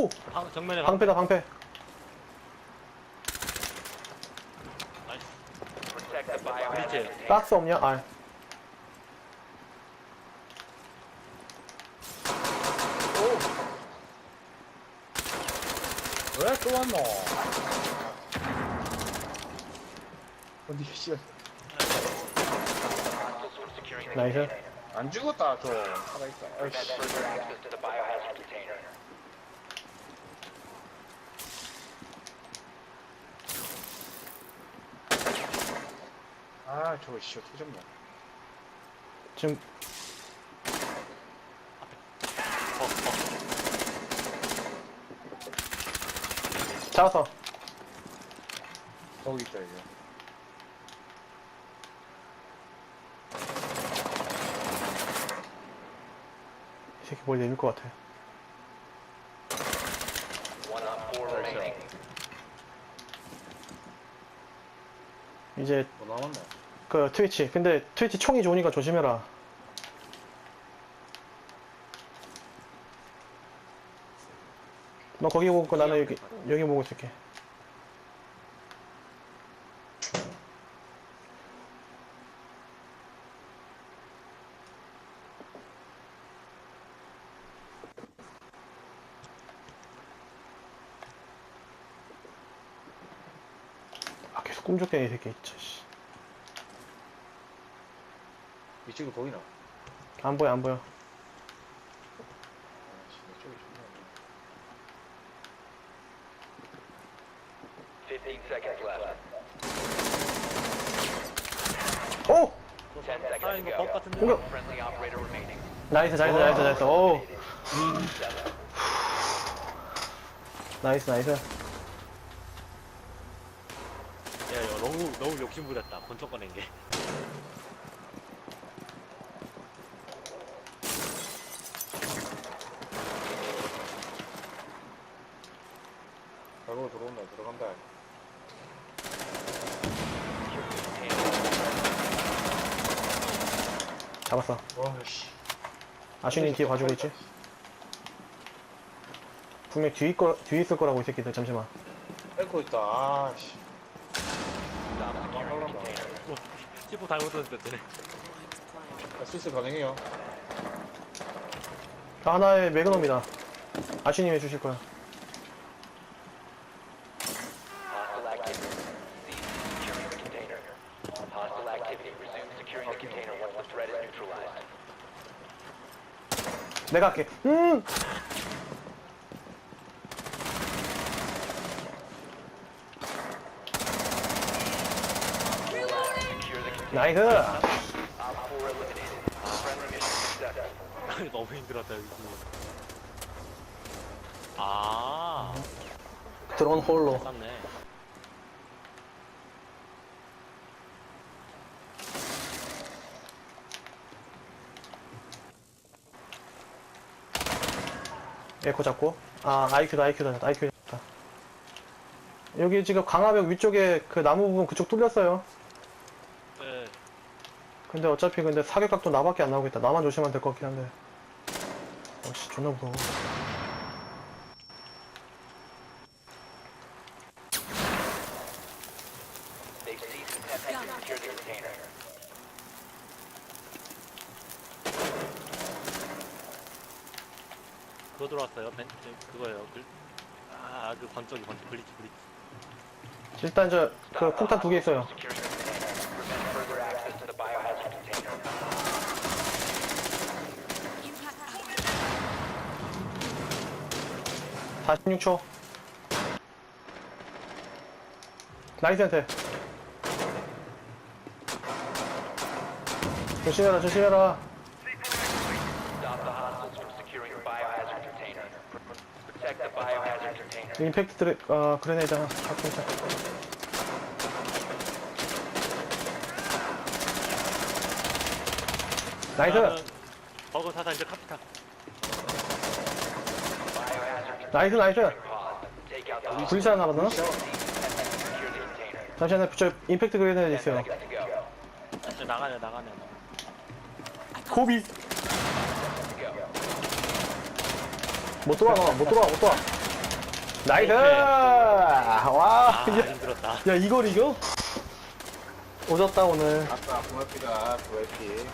오! 방, 정면에 방. 방패다, 방패. 나이스. Protect the biohazard 브릿지. container. 박스 없냐? 아, 왜 또 왔노? 어디 씨. Hostiles securing the 나이스. container. 안 죽었다 좀 살아있다. Prevent 아이씨. further access to the biohazard container. 아 저거 씨 터졌네. 지금 어, 어. 잡았어. 거기 있다 이거. 이 새끼 뭘 내밀 것 같아. One on four remaining. 이제 뭐 남았네. 그 트위치. 근데 트위치 총이 좋으니까 조심해라. 너 거기 보고 나는 여기 여기 보고 있을게. 아 계속 꿈쩍대네 이 새끼. 진짜, 씨. 위치가 보이나? 아, 안 보여 안 보여. 씨, 이쪽이 존나 15 seconds left. 오! 10 seconds 아, to 이거 go. 법 같은데. 공격. Friendly operator remaining. 나이스 나이스 나이스 나이스. 오 Seven. 나이스 나이스. 야, 이거 너무, 너무 욕심 부렸다. 권총 꺼낸 게. 발로 들어온다 들어간다. 잡았어. 와씨. 아쉬님 뒤에 봐주고 있지? 분명 뒤에 거 뒤에 있을 거라고 이 새끼들 잠시만. 에코 있다. 아씨. Stop securing the container. 어, 찌부 잘못했을 때네. 스위스 가능해요. 아, 하나의 매그넘이다. 아쉬님 해주실 거야. Securing the container once the threat is neutralized. 내가 할게. 음. Secure the container. 나이스. Op 4 eliminated. Friendly mission successful. 너무 힘들었다, 여기. 아, 드론 홀로. 쌌네. 에코 잡고. 아 아이큐다 아이큐다 아이큐 잡다. 여기 지금 강화벽 위쪽에 그 나무 부분 그쪽 뚫렸어요. 네. 근데 어차피 근데 사격각도 나밖에 안 나오겠다. 나만 조심하면 될 것 같긴 한데. 역시 존나 무서워. They've ceased attempting to secure the container. 그거 들어왔어요. 벤, 저, 그거예요. 글, 아, 그 번쩍이, 번쩍. 블리치, 블리치. 일단 저 그 폭탄 두 개 있어요. Securing the container. Prevent further access to the biohazard container. 다 16초. 나이스한테. 조심해라, 조심해라. Stop the hostiles from securing the biohazard container. Pr- Protect the biohazard container. 임팩트 드레, 아, 그레네이드 하나 갖고 있다. 나이스! 나는 버그 사사 이제 카피타. 나이스, 나이스! the container. 잠시만요, 저 임팩트 그레네이드 10 있어요. 이제 나가네, 나가네. 고비! 10 seconds to go. 못 너. 못 들어와, 못 들어와. 나이스! 오케이. 와, 아 야, 힘들었다 야, 이걸 이겨? 오졌다, 오늘. 아까 VIP가 VIP